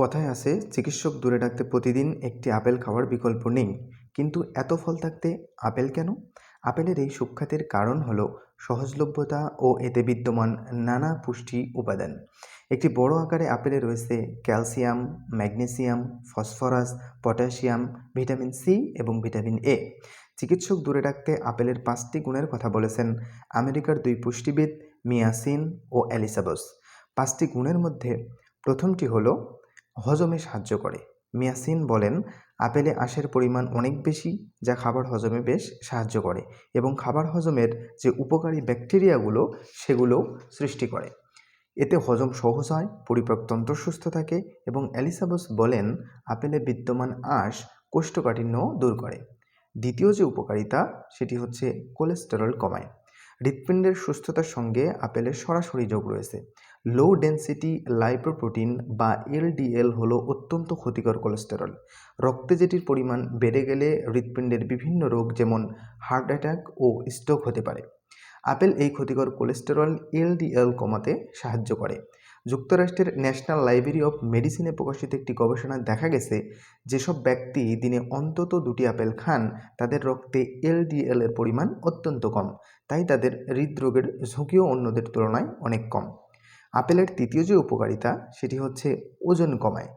কথায় আছে, চিকিৎসক দূরে রাখতে প্রতিদিন একটি আপেল খাওয়ার বিকল্প নেই। কিন্তু এত ফল থাকতে আপেল কেন? আপেলের এই সুখ্যাতির কারণ হলো সহজলভ্যতা ও এতে বিদ্যমান নানা পুষ্টি উপাদান। একটি বড় আকারে আপেলে রয়েছে calcium, magnesium, phosphorus, potassium, vitamin C এবং ভিটামিন এ। চিকিৎসক দূরে রাখতে আপেলের পাঁচটি গুণের কথা বলেছেন আমেরিকার দুই পুষ্টিবিদ মিয়াসিন ও অ্যালিসাবস পাঁচটি গুণের মধ্যে প্রথমটি হলো হজমে সাহায্য করে। মিয়াসিন বলেন, আপেলে আঁশের পরিমাণ অনেক বেশি, যা খাবার হজমে বেশ সাহায্য করে এবং খাবার হজমের যে উপকারী ব্যাকটেরিয়াগুলো সেগুলো সৃষ্টি করে। এতে হজম সহজ হয় পরিপাকতন্ত্র সুস্থ থাকে এবং অ্যালিসাবস বলেন, আপেলে বিদ্যমান আঁশ কোষ্ঠকাঠিন্য দূর করে। দ্বিতীয় যে উপকারিতা, সেটি হচ্ছে কোলেস্টেরল কমায়। হৃৎপিণ্ডের সুস্থতার সঙ্গে আপেলের সরাসরি যোগ রয়েছে। লো ডেন্সিটি লাইপোপ্রোটিন বা এলডিএল হলো অত্যন্ত ক্ষতিকর কোলেস্টেরল রক্তে যেটির পরিমাণ বেড়ে গেলে হৃৎপিণ্ডের বিভিন্ন রোগ যেমন হার্ট অ্যাটাক ও স্ট্রোক হতে পারে। আপেল এই ক্ষতিকর কোলেস্টেরল এলডিএল কমাতে সাহায্য করে। যুক্তরাষ্ট্রের ন্যাশনাল লাইব্রেরি অফ মেডিসিনে প্রকাশিত একটি গবেষণায় দেখা গেছে যেসব ব্যক্তি দিনে অন্তত দুটি আপেল খান, তাদের রক্তে এলডিএল এর পরিমাণ অত্যন্ত কম। তাই তাদের হৃদরোগের ঝুঁকিও অন্যদের তুলনায় অনেক কম। আপেলের তৃতীয় যে উপকারিতা সেটি হচ্ছে ওজন কমায়।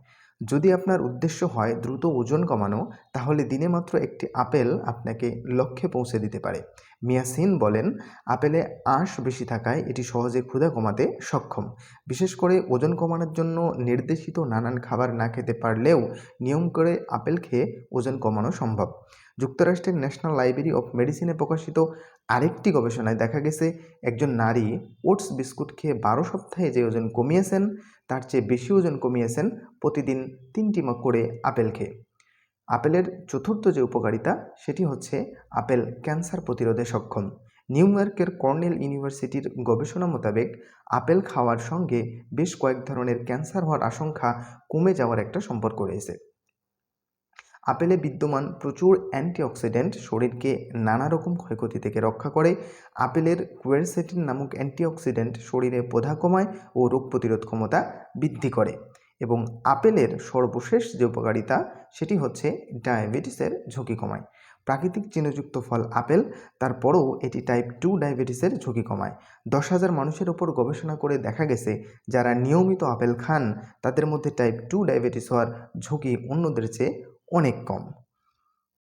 যদি আপনার উদ্দেশ্য হয় দ্রুত ওজন কমানো, তাহলে দিনে মাত্র একটি আপেল আপনাকে লক্ষ্যে পৌঁছে দিতে পারে। মিয়াসিন বলেন, আপেলে আঁশ বেশি থাকায় এটি সহজে ক্ষুধা কমাতে সক্ষম। বিশেষ করে ওজন কমানোর জন্য নির্দেশিত নানান খাবার না খেতে পারলেও নিয়ম করে আপেল খেয়ে ওজন কমানো সম্ভব। যুক্তরাষ্ট্রের ন্যাশনাল লাইব্রেরি অফ মেডিসিনে প্রকাশিত আরেকটি গবেষণায় দেখা গেছে, একজন নারী ওটস বিস্কুট খেয়ে বারো সপ্তাহে যে ওজন কমিয়েছেন, তার চেয়ে বেশি ওজন কমিয়েছেন প্রতিদিন তিনটি করে আপেল খেয়ে। আপেলের চতুর্থ যে উপকারিতা, সেটি হচ্ছে আপেল ক্যান্সার প্রতিরোধে সক্ষম। নিউ ইয়র্কের কর্নেল ইউনিভার্সিটির গবেষণা মোতাবেক, আপেল খাওয়ার সঙ্গে বেশ কয়েক ধরনের ক্যান্সার হওয়ার আশঙ্কা কমে যাওয়ার একটা সম্পর্ক রয়েছে। আপেলে বিদ্যমান প্রচুর অ্যান্টিঅক্সিডেন্ট শরীরকে নানা রকম ক্ষয়ক্ষতি থেকে রক্ষা করে। আপেলের কুয়েরসেটিন নামক অ্যান্টিঅক্সিডেন্ট শরীরে বোধা কমায় ও রোগ প্রতিরোধ ক্ষমতা বৃদ্ধি করে। এবং আপেলের সর্বশেষ যে উপকারিতা, সেটি হচ্ছে ডায়াবেটিসের ঝুঁকি কমায়। প্রাকৃতিক চিহ্নযুক্ত ফল আপেল, তারপরও এটি টাইপ টু ডায়াবেটিসের ঝুঁকি কমায়। দশ হাজার মানুষের ওপর গবেষণা করে দেখা গেছে, যারা নিয়মিত আপেল খান, তাদের মধ্যে টাইপ টু ডায়াবেটিস হওয়ার ঝুঁকি অন্যদের চেয়ে অনেক কম।